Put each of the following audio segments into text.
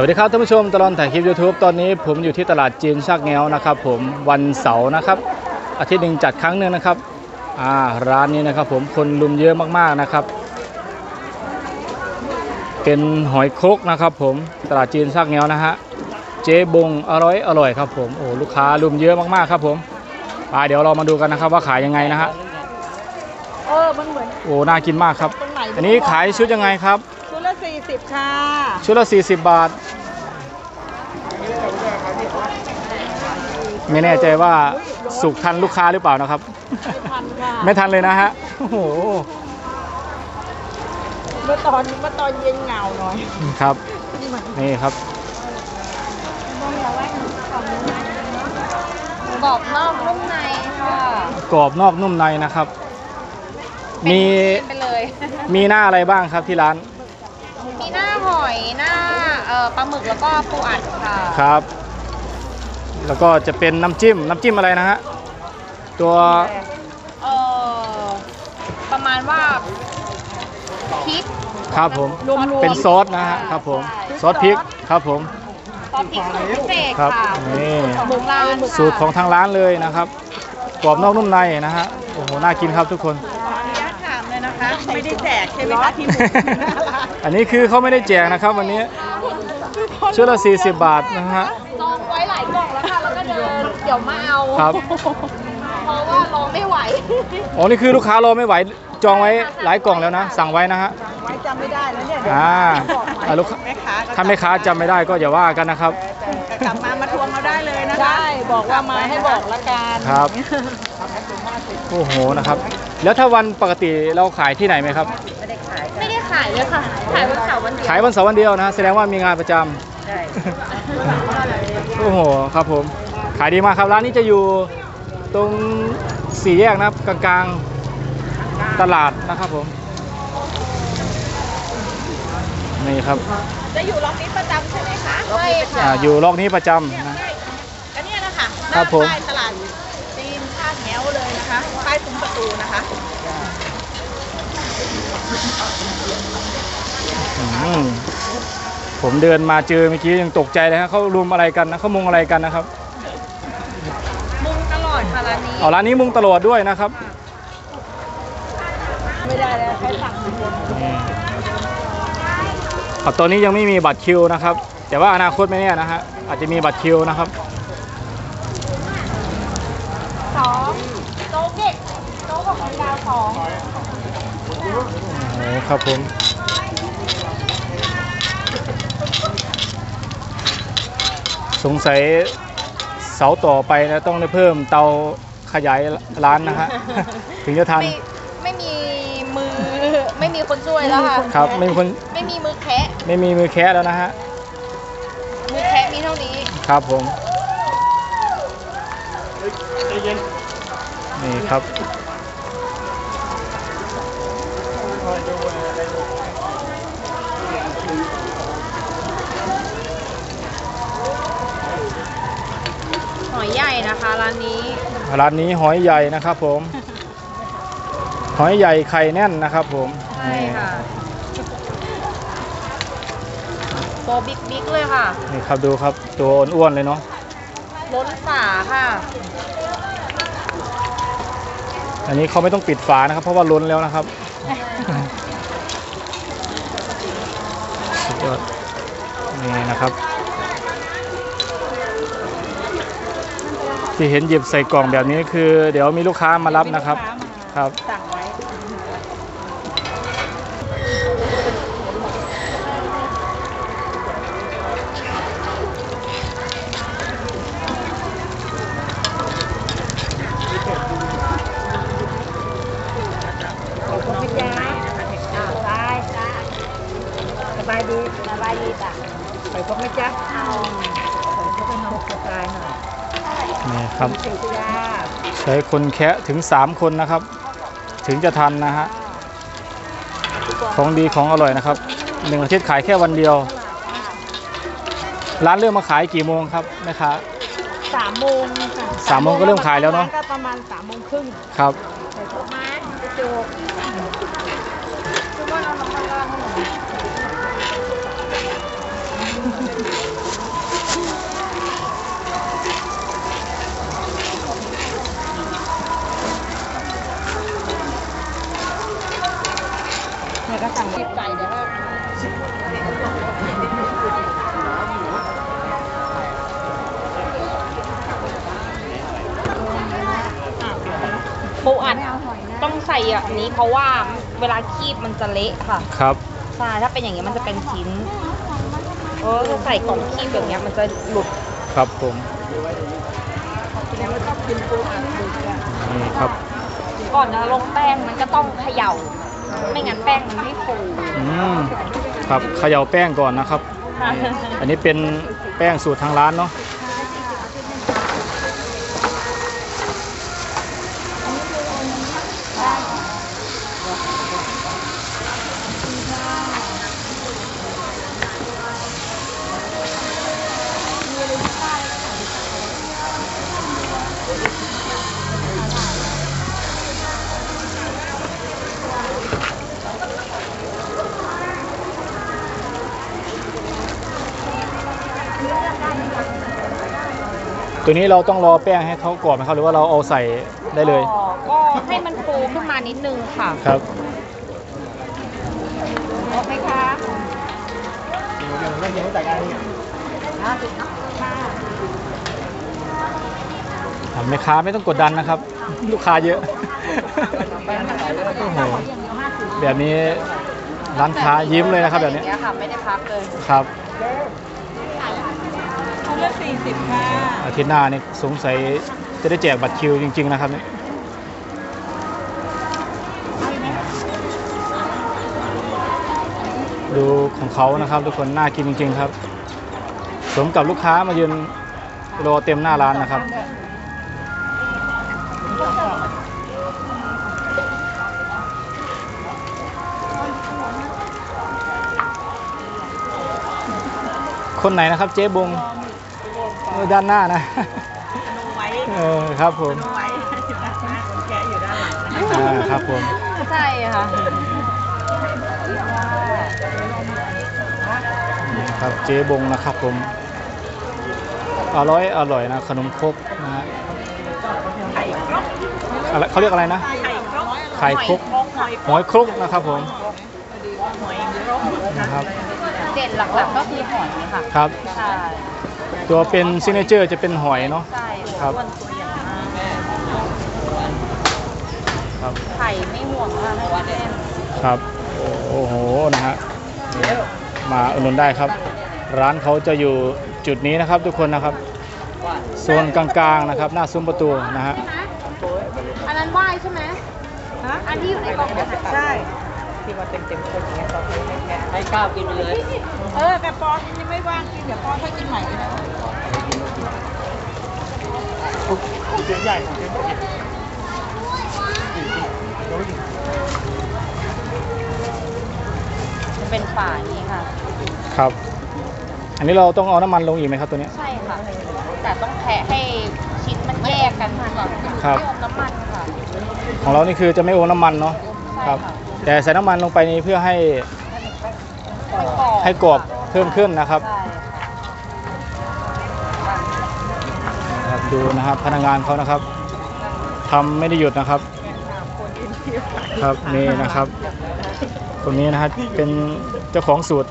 วัสดีครับท่านผู้ชมตลอดถ่ายคลิป YouTube ตอนนี้ผมอยู่ที่ตลาดจีนชักแงวนะครับ ผมวันเสาร์นะครับ อาทิตย์หนึ่งจัดครั้งหนึ่งนะครับอ่าร้านนี้นะครับ ผมคนลุมเยอะมากๆนะครับ เป็นหอยครกนะครับ ผมตลาดจีนชักแงวนะฮะเจ๊บงอร่อยอร่อยครับผมโอ้ลูกค้าลุมเยอะมากๆครับ ผมไปเดี๋ยวเรามาดูกันนะครับ ว่าขายยังไงนะฮะเออมันเหมือนโอ้น่ากินมากครับตรงไหนอันนี้ขายชุดยังไงครับ ชุดละสี่สิบค่ะ ชุดละ 40 บาท ไม่แน่ใจว่าสุกทันลูกค้าหรือเปล่านะครับ ไม่ทันค่ะไม่ทันเลยนะฮะ โอ้โห เมื่อตอนเมื่อตอนเย็นเหงาหน่อยครับ นี่มันนี่ครับ กรอบนอกนุ่มในค่ะกรอบนอกนุ่มในนะครับ มีไปเลย มีหน้าอะไรบ้างครับที่ร้าน มีหน้าหอยหน้าเอ่อปลาหมึกแล้วก็ปูอัดค่ะครับ แล้วก็จะเป็นน้ำจิ้ม น้ำจิ้มอะไรนะฮะ ตัวเอ่อประมาณว่าพริก ครับผม รวมๆเป็นซอสนะฮะ ครับผม ซอสพริก ครับผม ซอสพริกสูตรพิเศษครับค่ะนี่ของร้านค่ะสูตรของทางร้านเลยนะครับ กรอบนอกนุ่มในนะฮะ โอ้โห น่ากินครับทุกคน ไม่ได้แจกใช่ไหมคะที่หมูอันนี้คือเขาไม่ได้แจกนะครับวันนี้ชุดละ 40 บาทนะฮะ จองไว้หลายกล่องแล้วค่ะ แล้วก็เดินเดี๋ยวมาเอา ครับ เพราะว่ารอไม่ไหว อ๋อ นี่คือลูกค้ารอไม่ไหว จองไว้หลายกล่องแล้วนะ สั่งไว้นะฮะ ไว้จำไม่ได้แล้วเนี่ยเดี๋ยวอ่าบอกใหม่อ่าลูกค้า แม่ค้าก็ถ้าแม่ค้าจำไม่ได้ก็อย่าว่ากันนะครับ แต่กลับมามาทวงเราได้เลยนะคะใช่บอกว่ามาให้บอกละกัน ครับ โอ้โห นะครับ แล้วถ้าวันปกติเราขายที่ไหนไหมครับไม่ได้ขายเลยค่ะ ขายวันเสาร์วันเดียวขายวันเสาร์วันเดียวนะฮะแสดงว่ามีงานประจำ ใช่โอ้โหครับผม ขายดีมากครับร้านนี้จะอยู่ตรงสี่แยกนะครับกลางๆตลาดนะครับผมนี่ครับจะอยู่ล็อกนี้ประจำใช่ไหมคะใช่ค่ะ อ่าอยู่ล็อกนี้ประจำนะก็เนี่ยนะคะหครัน้าบผม ป้ายตลาดจีนท่าแถวเลยนะคะ ป้ายซุ้มประตูนะคะอืมผมเดินมาเจอเมื่อกี้ยังตกใจเลยฮะเขารุมอะไรกันนะเขามุงอะไรกันนะครับ มุงตลอดค่ะร้านนี้เอาร้านนี้มุงตลอดด้วยนะครับ ไม่ได้แล้วใช้สั่งคนนี่เอาตอนนี้ยังไม่มีบัตรคิวนะครับ แต่ว่าอนาคตไม่แน่นะฮะอาจจะมีบัตรคิวนะครับ สองโต๊ะเด็กโต๊ะของคนดาว สองโอ้ครับผมสงสัยเสาต่อไปนะต้องได้เพิ่มเตาขยายร้านนะฮะ ถึงจะทัน ไม่ไม่มีมือไม่มีคนช่วยแล้วค่ะครับ ไม่มีคนไม่มีมือแคะไม่มีมือแคะแล้วนะฮะ มือแคะมีเท่านี้ ครับผม นี่ครับ อยใหญ่นะคะร้านนี้ร้านนี้หอยใหญ่นะครับผม หอยใหญ่ไข่แน่นนะครับผมใช่ค่ะตัวบิ๊กบิ๊กเลยค่ะ นี่ครับดูครับตัวอ้วนๆเลยเนาะล้นฝาค่ะ อันนี้เขาไม่ต้องปิดฝานะครับ เพราะว่าล้นแล้วนะครับสุดยอดนี่นะครับ ที่เห็นหยิบใส่กล่องแบบนี้คือ เดี๋ยวมีลูกค้ามารับนะครับ ครับสั่ง ครับสิจ้าใช้คนแคะถึง 3 คนนะครับ ถึงจะทันนะฮะของดีของอร่อยนะครับหนึ่งอาทิตย์ขายแค่วันเดียว ร้านเริ่มมาขายกี่โมงครับแม่ค้าสามโมงค่ะสามโมงก็เริ่มขายแล้วเนอะก็ประมาณสามโมงครึ่งครับ แบบนี้เพราะว่าเวลาคีบมันจะเละค่ะครับ ใช่ถ้าเป็นอย่างนี้ยมันจะเป็นชิ้นเออถ้าใส่กล่องคีบอย่างเงี้ยมันจะหลุดครับผมแล้วก็กินปูอัดหมูอะนี่ครับก่อนจะลงแป้งมันก็ต้องเขย่า ไม่งั้นแป้งมันไม่ฟูอืมครับเขย่าแป้งก่อนนะครับค่ะอันนี้เป็นแป้งสูตรทางร้านเนาะ ตัวนี้เราต้องรอแป้งให้เขากรอบไหมครับ หรือว่าเราเอาใส่ได้เลยก็ให้มันฟูขึ้นมานิดนึงค่ะครับ โอเคค่ะห้าสิบค่ะอะแม่ค้าไม่ต้องกดดันนะครับ ลูกค้าเยอะ โอ้โหแบบนี้ร้านค้ายิ้มเลยนะครับแบบนี้ อย่างเงี้ยค่ะ ไม่ได้พักเลย ครับ ชุดละสี่สิบค่ะอาทิตย์หน้านี่สงสัยจะได้แจกบัตรคิวจริง ๆ นะครับเนี่ยดูของเขานะครับทุกคนน่ากินจริง ๆ ครับ สมกับลูกค้ามายืนรอเต็มหน้าร้านนะครับ คนไหนนะครับเจ๊บง ด้านหน้านะไว้เออครับผมไว้คนแก่อยู่ด้านหลังนะอ่าครับผม ใช่ค่ะ นี่ครับเจ๊บงนะครับผม อร่อยอร่อยนะขนมครกนะฮะไข่ครกอะไรเขาเรียกอะไรนะ ไข่ครกไข่ครก หอยหอยครกนะครับผม หอยครกนะครับ เด่นหลักๆก็คือหอยค่ะ ครับ ใช่ ตัวเป็นซิกเนเจอร์จะเป็นหอยเนาะ ใช่ครับอ้วนตัวใหญ่มากครับ ไข่ไม่ห่วงค่ะเพราะว่าแน่นครับ โอ้โห นะฮะนี่มาอุดหนุนได้ครับ ร้านเขาจะอยู่จุดนี้นะครับทุกคนนะครับ โซนกลางๆนะครับ หน้าซุ้มประตูนะฮะ อันนั้นว่ายใช่ไหมฮะอันที่อยู่ในกล่องเนี่ยใช่ ที่ว่าเต็มเต็มๆคนอย่างเงี้ยเราไม่แค่ให้ก้าวกินไปเลยเออแต่ปอนยังไม่ว่างกินเดี๋ยวปอนค่อยกินใหม่นะเสียงใหญ่ของเจ๊มันเป็นฝาอย่างนี้ค่ะ ครับ อันนี้เราต้องเอาน้ำมันลงอีกไหมครับตัวเนี้ยใช่ค่ะ แต่ต้องแทะให้ชิ้นมันแยกกันก่อนครับไม่อมน้ำมันค่ะ ของเรานี่คือจะไม่โอมน้ำมันเนาะใช่ครับค่ะ แต่ใส่น้ำมันลงไปนี้เพื่อให้ให้กรอบเพิ่มขึ้นนะครับ ดูนะครับพนักงานเขานะครับทำไม่ได้หยุดนะครับ ครับนี่นะครับคนนี้นะครับเป็นเจ้าของสูตร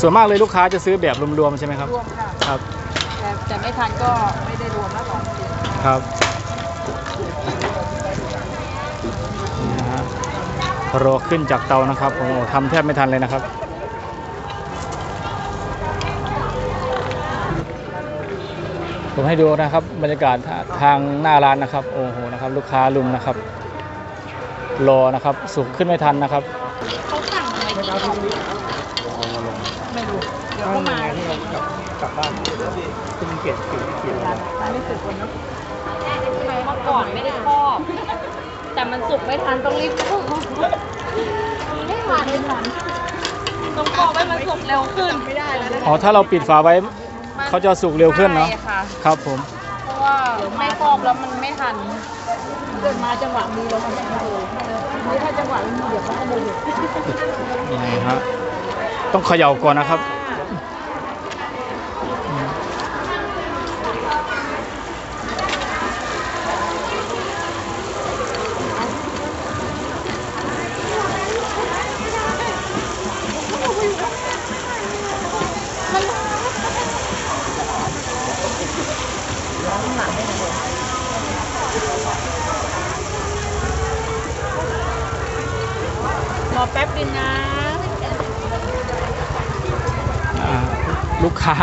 ส่วนมากเลยลูกค้าจะซื้อแบบรวมๆใช่ไหมครับรวมค่ะครับแต่แต่ไม่ทันก็ไม่ได้รวมแล้วหรอก ครับนะฮะรอขึ้นจากเตานะครับโอ้โหทำแทบไม่ทันเลยนะครับผมให้ดูนะครับบรรยากาศทางหน้าร้านนะครับโอ้โหนะครับ ลูกค้าลุมนะครับ รอนะครับสุกขึ้นไม่ทันนะครับเขาสั่งไว้กี่กล่องไม่รู้เดี๋ยวก็มากลับบ้านที่เป็นเกียรติเกียรติไม่สึกวันนี้ ก่อนไม่ได้ครอบ แต่มันสุกไม่ทันต้องรีบครอบไม่ทันไม่ทันต้องครอบให้มันสุกเร็วขึ้นไม่ได้แล้วอ๋อถ้าเราปิดฝาไว้เขาจะสุกเร็วขึ้นเนาะใช่ค่ะครับผมเพราะว่าไม่ครอบแล้วมันไม่ทันเกิดมาจังหวะมีเรามันจะดูนี่ถ้าจังหวะไม่มีเดี๋ยวเขาก็ดูอยู่นี่ฮะต้องเขย่าก่อนนะครับ รอแป๊บนึงนะอ่าลูกค้า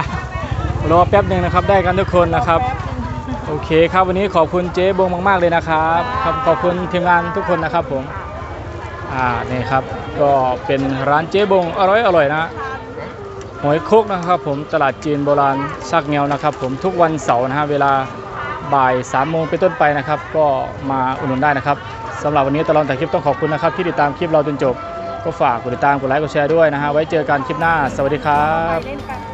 รอแป๊บหนึ่งนะครับได้กันทุกคนนะครับ โอเคครับวันนี้ขอบคุณเจ๊บงมาก ๆ เลยนะครับครับขอบคุณทีมงานทุกคนนะครับผมอ่านี่ครับก็เป็นร้านเจ๊บงอร่อยอร่อยนะหอยครกนะครับผมตลาดจีนโบราณซักเงวนะครับ ผมทุกวันเสาร์นะฮะเวลาบ่าย3ามโมงเป็นต้นไปนะครับ ก็มาอุดหนุนได้นะครับสำหรับวันนี้ตลอดแต่คลิปต้องขอบคุณนะครับ ที่ติดตามคลิปเราจนจบ ก็ฝากกดติดตามกดไลค์กดแชร์ด้วยนะฮะไว้เจอกันคลิปหน้า สวัสดีครับ